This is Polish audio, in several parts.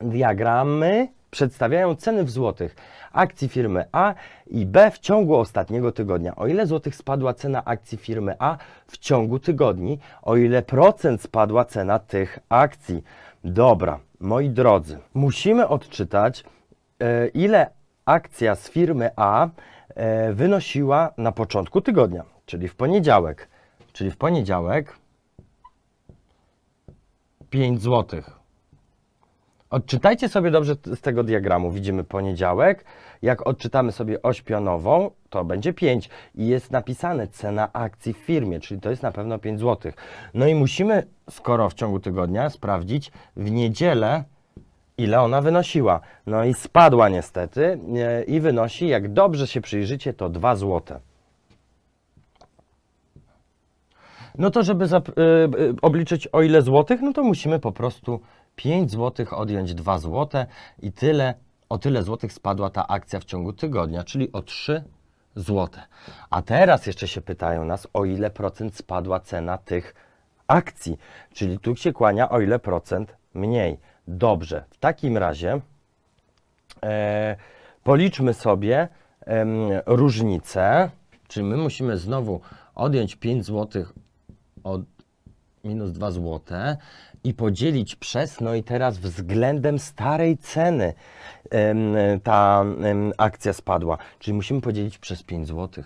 Diagramy przedstawiają ceny w złotych akcji firmy A i B w ciągu ostatniego tygodnia. O ile złotych spadła cena akcji firmy A w ciągu tygodni, o ile procent spadła cena tych akcji. Dobra, moi drodzy, musimy odczytać, e, ile akcja z firmy A e, wynosiła na początku tygodnia, czyli w poniedziałek. Czyli w poniedziałek 5 złotych. Odczytajcie sobie dobrze z tego diagramu. Widzimy poniedziałek. Jak odczytamy sobie oś pionową, to będzie 5 i jest napisane cena akcji w firmie, czyli to jest na pewno 5 zł. No i musimy, skoro w ciągu tygodnia, sprawdzić w niedzielę, ile ona wynosiła. No i spadła niestety i wynosi, jak dobrze się przyjrzycie, to 2 zł. No to żeby y, y, obliczyć o ile złotych, no to musimy po prostu 5 złotych odjąć 2 złote i tyle, o tyle złotych spadła ta akcja w ciągu tygodnia, czyli o 3 złote. A teraz jeszcze się pytają nas, o ile procent spadła cena tych akcji, czyli tu się kłania o ile procent mniej. Dobrze, w takim razie e, policzmy sobie em, różnicę, czyli my musimy znowu odjąć 5 zł od minus 2 zł i podzielić przez, no i teraz względem starej ceny ta akcja spadła, czyli musimy podzielić przez 5 zł.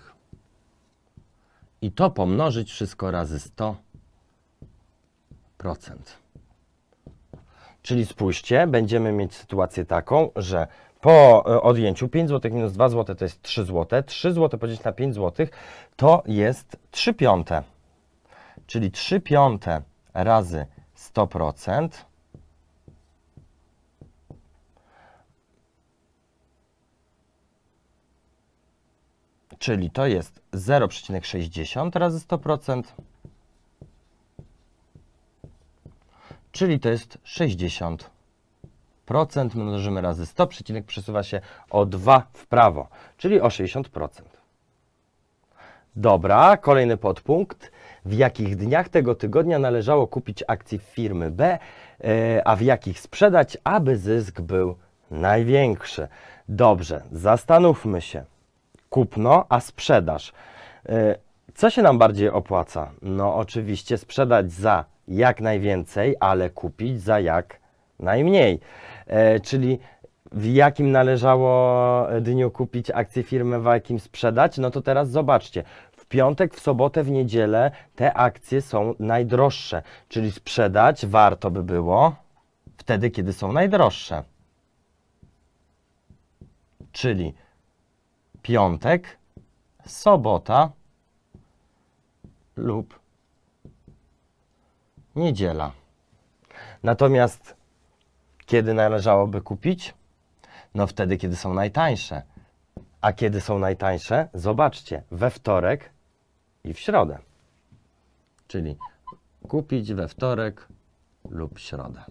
I to pomnożyć wszystko razy 100%. Czyli spójrzcie, będziemy mieć sytuację taką, że po e, odjęciu 5 zł minus 2 zł to jest 3 zł. 3 zł podzielić na 5 zł to jest 3 piąte. Czyli 3 piąte razy 100%. Czyli to jest 0,60 razy 100%. Czyli to jest 60%. Mnożymy razy 100, przecinek przesuwa się o 2 w prawo, czyli o 60%. Dobra, kolejny podpunkt. W jakich dniach tego tygodnia należało kupić akcje firmy B, e, a w jakich sprzedać, aby zysk był największy? Dobrze, zastanówmy się. Kupno, a sprzedaż. E, Co się nam bardziej opłaca? No, oczywiście sprzedać za jak najwięcej, ale kupić za jak najmniej. E, czyli w jakim należało dniu kupić akcje firmy, w jakim sprzedać? No to teraz zobaczcie. Piątek, w sobotę, w niedzielę te akcje są najdroższe, czyli sprzedać warto by było wtedy, kiedy są najdroższe. Czyli piątek, sobota lub niedziela. Natomiast kiedy należałoby kupić? No wtedy, kiedy są najtańsze. A kiedy są najtańsze? Zobaczcie, we wtorek i w środę. Czyli kupić we wtorek lub środę.